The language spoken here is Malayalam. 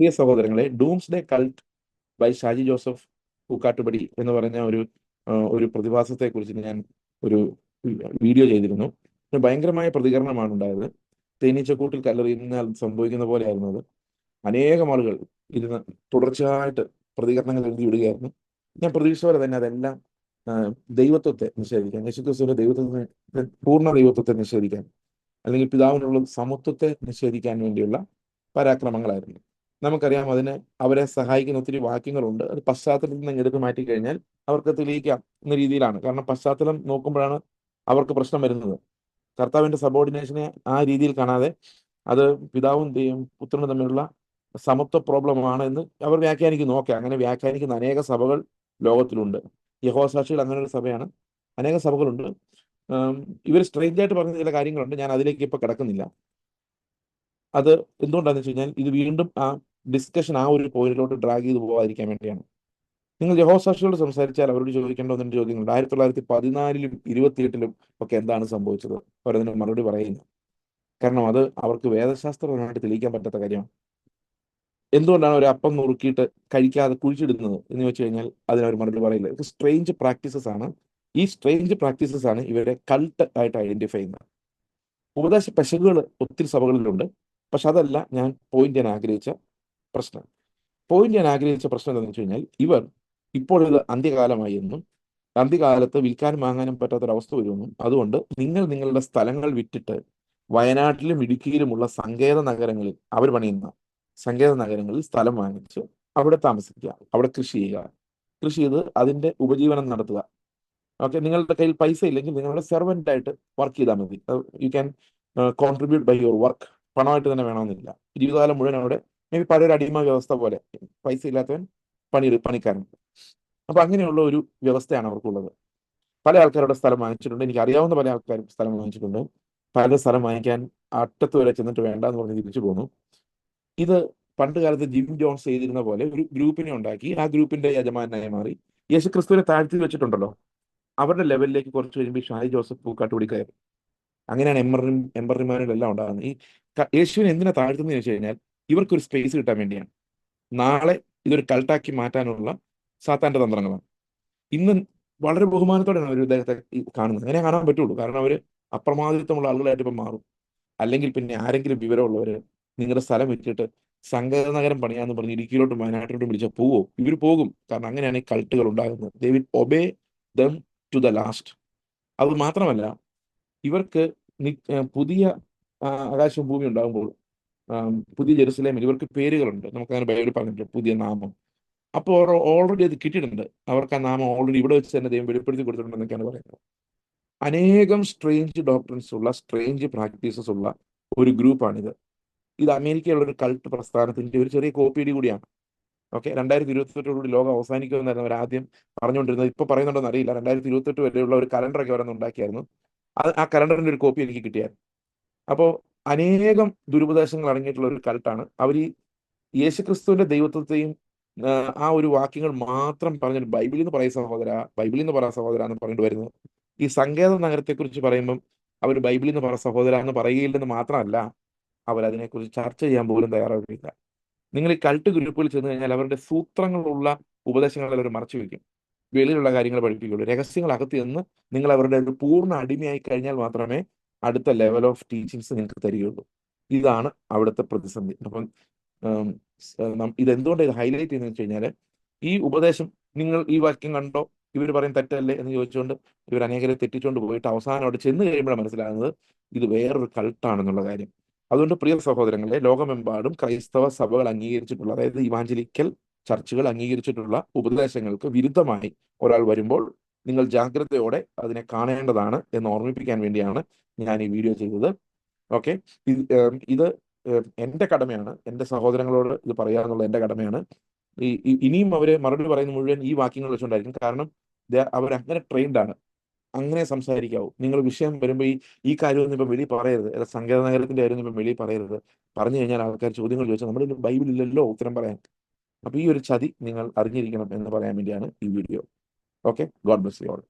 പ്രിയ സഹോദരങ്ങളെ doomsday cult by Shaji Joseph Pookkattupadi എന്ന് പറഞ്ഞ ഒരു ഒരു പ്രതിഭാസത്തെ കുറിച്ച് ഞാൻ ഒരു വീഡിയോ ചെയ്തിരുന്നു. ഭയങ്കരമായ പ്രതികരണമാണ് ഉണ്ടായത്. തേനീച്ചക്കൂട്ടിൽ കല്ലെറിയുന്നാൽ സംഭവിക്കുന്ന പോലെയായിരുന്നു അത്. അനേകം ആളുകൾ ഇരുന്ന് തുടർച്ചയായിട്ട് പ്രതികരണങ്ങൾ എഴുതി വിടുകയായിരുന്നു. ഞാൻ പ്രതീക്ഷ പോലെ തന്നെ അതെല്ലാം ദൈവത്വത്തെ നിഷേധിക്കാൻ യേശുക്രിസ്തുവിന്റെ ദൈവത്വത്തെ പൂർണ ദൈവത്വത്തെ നിഷേധിക്കാൻ അല്ലെങ്കിൽ പിതാവിനുള്ള സമത്വത്തെ നിഷേധിക്കാൻ വേണ്ടിയുള്ള പരാക്രമങ്ങളായിരുന്നു. നമുക്കറിയാം അതിന് അവരെ സഹായിക്കുന്ന ഒത്തിരി വാക്യങ്ങളുണ്ട്. അത് പശ്ചാത്തലത്തിൽ നിന്ന് എടുത്ത് മാറ്റി കഴിഞ്ഞാൽ അവർക്ക് തെളിയിക്കാം എന്ന രീതിയിലാണ്. കാരണം പശ്ചാത്തലം നോക്കുമ്പോഴാണ് അവർക്ക് പ്രശ്നം വരുന്നത്. കർത്താവിന്റെ സബോർഡിനേഷനെ ആ രീതിയിൽ കാണാതെ അത് പിതാവും പുത്രനും തമ്മിലുള്ള സമത്വ പ്രോബ്ലമാണ് എന്ന് അവർ വ്യാഖ്യാനിക്കുന്നു. ഓക്കെ അങ്ങനെ വ്യാഖ്യാനിക്കുന്ന അനേക സഭകൾ ലോകത്തിലുണ്ട്. യഹോസാക്ഷികൾ അങ്ങനെ ഒരു സഭയാണ്. അനേക സഭകളുണ്ട്. ഇവർ സ്ട്രെയിഞ്ച് ആയിട്ട് പറഞ്ഞ ചില കാര്യങ്ങളുണ്ട്. ഞാൻ അതിലേക്ക് ഇപ്പൊ കിടക്കുന്നില്ല. അത് എന്തുകൊണ്ടാണെന്ന് വെച്ച് കഴിഞ്ഞാൽ ഇത് വീണ്ടും ആ ഡിസ്കഷൻ ആ ഒരു പോയിന്റിലോട്ട് ഡ്രാഗ് ചെയ്ത് പോകാതിരിക്കാൻ വേണ്ടിയാണ്. നിങ്ങൾ യഹോസാക്ഷിയോട് സംസാരിച്ചാൽ അവരോട് ചോദിക്കേണ്ട ഒന്നും ചോദ്യങ്ങൾ ആയിരത്തി തൊള്ളായിരത്തി പതിനാലിലും ഇരുപത്തിയെട്ടിലും ഒക്കെ എന്താണ് സംഭവിച്ചത്? അവരതിന് മറുപടി പറയുന്നു. കാരണം അത് അവർക്ക് വേദശാസ്ത്രപരമായിട്ട് തെളിയിക്കാൻ പറ്റാത്ത കാര്യമാണ്. എന്തുകൊണ്ടാണ് ഒരു അപ്പം നുറുക്കിയിട്ട് കഴിക്കാതെ കുഴിച്ചിടുന്നത് എന്ന് വെച്ച് കഴിഞ്ഞാൽ അതിനവർ മറുപടി പറയില്ല. ഇത് സ്ട്രേഞ്ച് പ്രാക്ടീസസ് ആണ്. ഈ സ്ട്രേഞ്ച് പ്രാക്ടീസസ് ആണ് ഇവരെ കൾട്ട് ആയിട്ട് ഐഡന്റിഫൈ ചെയ്യുന്നത്. ഉപദേശ പെശകുകൾ ഒത്തിരി സഭകളിലുണ്ട്. പക്ഷെ അതല്ല ഞാൻ പോയിന്റ് ചെയ്യാൻ ആഗ്രഹിച്ച പ്രശ്നം. പോയിന്റ് ഞാൻ ആഗ്രഹിച്ച പ്രശ്നം എന്താണെന്ന് വെച്ച് കഴിഞ്ഞാൽ ഇവർ ഇപ്പോഴത് അന്ത്യകാലമായി എന്നും അന്ത്യകാലത്ത് വിൽക്കാനും വാങ്ങാനും പറ്റാത്തൊരവസ്ഥ വരുമെന്നും അതുകൊണ്ട് നിങ്ങൾ നിങ്ങളുടെ സ്ഥലങ്ങൾ വിറ്റിട്ട് വയനാട്ടിലും ഇടുക്കിയിലുമുള്ള സങ്കേത നഗരങ്ങളിൽ അവർ പണിയുന്ന സങ്കേത നഗരങ്ങളിൽ സ്ഥലം വാങ്ങിച്ച് അവിടെ താമസിക്കുക അവിടെ കൃഷി ചെയ്യുക. കൃഷി ചെയ്ത് അതിന്റെ ഉപജീവനം നടത്തുക. ഓക്കെ നിങ്ങളുടെ കയ്യിൽ പൈസ ഇല്ലെങ്കിൽ നിങ്ങളുടെ സെർവന്റ് ആയിട്ട് വർക്ക് ചെയ്താൽ മതി. You can contribute by your work പണമായിട്ട് തന്നെ വേണമെന്നില്ല. ജീവിതകാലം മുഴുവൻ അവിടെ മേ ബി പഴയൊരു അടിമ വ്യവസ്ഥ പോലെ. പൈസ ഇല്ലാത്തവൻ പണി പണിക്കാരൻ. അപ്പൊ അങ്ങനെയുള്ള ഒരു വ്യവസ്ഥയാണ് അവർക്കുള്ളത്. പല ആൾക്കാരുടെ സ്ഥലം വാങ്ങിച്ചിട്ടുണ്ട്. എനിക്ക് അറിയാവുന്ന പല ആൾക്കാരും സ്ഥലം വാങ്ങിച്ചിട്ടുണ്ട്. പല സ്ഥലം വാങ്ങിക്കാൻ അറ്റത്ത് വരെ ചെന്നിട്ട് വേണ്ട എന്ന് പറഞ്ഞ് തിരിച്ചു പോന്നു. ഇത് പണ്ട് കാലത്ത് ജിം ജോൺസ് ചെയ്തിരുന്ന പോലെ ഒരു ഗ്രൂപ്പിനെ ഉണ്ടാക്കി. ആ ഗ്രൂപ്പിന്റെ യജമാനായി മാറി. യേശു ക്രിസ്തുവിനെ താഴ്ത്തി വെച്ചിട്ടുണ്ടല്ലോ. അവരുടെ ലെവലിലേക്ക് കുറച്ച് കഴിയുമ്പോൾ ഷായി ജോസഫ് പൂക്കാട്ടുകൂടി കയറി അങ്ങനെയാണ് എല്ലാം ഉണ്ടാകുന്നത്. ഈ യേശുവിനെ എന്തിനാ താഴ്ത്തുന്നത് വെച്ച് കഴിഞ്ഞാൽ ഇവർക്കൊരു സ്പേസ് കിട്ടാൻ വേണ്ടിയാണ്. നാളെ ഇതൊരു കൾട്ടാക്കി മാറ്റാനുള്ള സാത്താന്റെ തന്ത്രങ്ങളാണ്. ഇന്ന് വളരെ ബഹുമാനത്തോടെയാണ് അവർ ഇദ്ദേഹത്തെ കാണുന്നത്. അങ്ങനെ കാണാൻ പറ്റുള്ളൂ. കാരണം അവർ അപ്രമാദിത്വമുള്ള ആളുകളായിട്ട് ഇപ്പം മാറും. അല്ലെങ്കിൽ പിന്നെ ആരെങ്കിലും വിവരമുള്ളവർ നിങ്ങളുടെ സ്ഥലം വിറ്റിട്ട് സങ്കര നഗരം പണിയാന്ന് പറഞ്ഞ് ഇടുക്കിയിലോട്ടും വയനാട്ടിലോട്ടും വിളിച്ചാൽ പോവോ? ഇവർ പോകും. കാരണം അങ്ങനെയാണ് ഈ കൾട്ടുകൾ ഉണ്ടാകുന്നത്. They will obey them to the last അത് മാത്രമല്ല ഇവർക്ക് പുതിയ ആകാശവും ഭൂമി ഉണ്ടാകുമ്പോൾ പുതിയ ജെറുസലേമിൽ ഇവർക്ക് പേരുകളുണ്ട്. നമുക്ക് അങ്ങനെ ബൈബിളിൽ പറഞ്ഞിട്ടുണ്ട് പുതിയ നാമം. അപ്പോൾ ഓൾറെഡി അത് കിട്ടിയിട്ടുണ്ട്. അവർക്ക് ആ നാമം ഓൾറെഡി ഇവിടെ വെച്ച് തന്നെ ദൈവം വെളിപ്പെടുത്തി കൊടുത്തിട്ടുണ്ടെന്നൊക്കെയാണ് പറയുന്നത്. അനേകം സ്ട്രേഞ്ച് ഡോക്ടറിൻസ് ഉള്ള സ്ട്രേഞ്ച് പ്രാക്ടീസസ് ഉള്ള ഒരു ഗ്രൂപ്പാണിത് ഇത് അമേരിക്കയിലുള്ള ഒരു കൾട്ട് പ്രസ്ഥാനത്തിന്റെ ഒരു ചെറിയ കോപ്പിയുടെ കൂടിയാണ്. ഓക്കെ രണ്ടായിരത്തി ഇരുപത്തെട്ടോടുകൂടി ലോകം അവസാനിക്കുമെന്നായിരുന്നു അവർ ആദ്യം പറഞ്ഞുകൊണ്ടിരുന്നത്. ഇപ്പൊ പറയുന്നുണ്ടോ അറിയില്ല രണ്ടായിരത്തി ഇരുപത്തെട്ട് വരെയുള്ള ഒരു കലണ്ടറൊക്കെ അവരൊന്ന് ഉണ്ടാക്കിയായിരുന്നു. അത് ആ കലണ്ടറിന്റെ ഒരു കോപ്പി എനിക്ക് കിട്ടിയായിരുന്നു. അപ്പോൾ അനേകം ദുരുപദേശങ്ങൾ അടങ്ങിയിട്ടുള്ള ഒരു കൾട്ടാണ് അവർ ഈ യേശുക്രിസ്തുവിന്റെ ദൈവത്വത്തെയും ആ, ഒരു വാക്യങ്ങൾ മാത്രം പറഞ്ഞ ബൈബിളിൽ നിന്ന് പറയുന്ന സഹോദര ബൈബിളിൽ നിന്ന് പറയാ സഹോദര എന്ന് പറഞ്ഞിട്ട് വരുന്നത് ഈ സങ്കേത നഗരത്തെക്കുറിച്ച് പറയുമ്പം അവർ ബൈബിളിൽ നിന്ന് പറ സഹോദര എന്ന് പറയുകയില്ലെന്ന് മാത്രമല്ല അവർ അതിനെക്കുറിച്ച് ചർച്ച ചെയ്യാൻ പോലും തയ്യാറാവില്ല നിങ്ങൾ ഈ കൾട്ട് ഗ്രൂപ്പിൽ ചെന്ന് കഴിഞ്ഞാൽ അവരുടെ സൂത്രങ്ങളുള്ള ഉപദേശങ്ങൾ അവർ മറച്ചു വെക്കും വെളിയിലുള്ള കാര്യങ്ങൾ പഠിപ്പിക്കുള്ളൂ. രഹസ്യങ്ങൾ അകത്ത് ചെന്ന് നിങ്ങൾ അവരുടെ ഒരു പൂർണ അടിമയായി കഴിഞ്ഞാൽ മാത്രമേ അടുത്ത ലെവൽ ഓഫ് ടീച്ചിങ്സ് നിങ്ങൾക്ക് തരികയുള്ളൂ. ഇതാണ് അവിടുത്തെ പ്രതിസന്ധി. അപ്പം ഇതെന്തുകൊണ്ട് ഇത് ഹൈലൈറ്റ് ചെയ്യുന്നത് വെച്ച് കഴിഞ്ഞാൽ ഈ ഉപദേശം നിങ്ങൾ ഈ വാക്യം കണ്ടോ? ഇവർ പറയും തെറ്റല്ലേ എന്ന് ചോദിച്ചുകൊണ്ട് ഇവർ അനേകരെ തെറ്റിച്ചുകൊണ്ട് പോയിട്ട് അവസാനം അവിടെ ചെന്ന് കഴിയുമ്പോഴാണ് മനസ്സിലാകുന്നത് ഇത് വേറൊരു കൾട്ടാണെന്നുള്ള കാര്യം. അതുകൊണ്ട് പ്രിയ സഹോദരങ്ങളെ ലോകമെമ്പാടും ക്രൈസ്തവ സഭകൾ അംഗീകരിച്ചിട്ടുള്ള അതായത് ഇവാഞ്ചലിക്കൽ ചർച്ചുകൾ അംഗീകരിച്ചിട്ടുള്ള ഉപദേശങ്ങൾക്ക് വിരുദ്ധമായി ഒരാൾ വരുമ്പോൾ നിങ്ങൾ ജാഗ്രതയോടെ അതിനെ കാണേണ്ടതാണ് എന്ന് ഓർമ്മിപ്പിക്കാൻ വേണ്ടിയാണ് ഞാൻ ഈ വീഡിയോ ചെയ്തത്. ഓക്കെ. ഇത് എന്റെ കടമയാണ്. എന്റെ സഹോദരങ്ങളോട് ഇത് പറയാന്നുള്ള എന്റെ കടമയാണ്. ഈ ഇനിയും അവർ മറുപടി പറയുന്ന മുഴുവൻ ഈ വാക്യങ്ങൾ വെച്ചുകൊണ്ടായിരിക്കും. കാരണം അവരങ്ങനെ ട്രെയിൻഡാണ് അങ്ങനെ സംസാരിക്കാവൂ. നിങ്ങൾ വിഷയം വരുമ്പോൾ ഈ ഈ കാര്യമൊന്നും ഇപ്പം വെളിയിൽ പറയരുത്. അല്ല സംഗീത നഗരത്തിന്റെ കാര്യമൊന്നും ഇപ്പം വെളിയിൽ പറയരുത്. പറഞ്ഞു കഴിഞ്ഞാൽ ആൾക്കാർ ചോദ്യങ്ങൾ ചോദിച്ചാൽ നമ്മുടെ ബൈബിളില്ലല്ലോ ഉത്തരം പറയാൻ. അപ്പോൾ ഈ ഒരു ചതി നിങ്ങൾ അറിഞ്ഞിരിക്കണം എന്ന് പറയാൻ വേണ്ടിയാണ് ഈ video. Okay God bless you all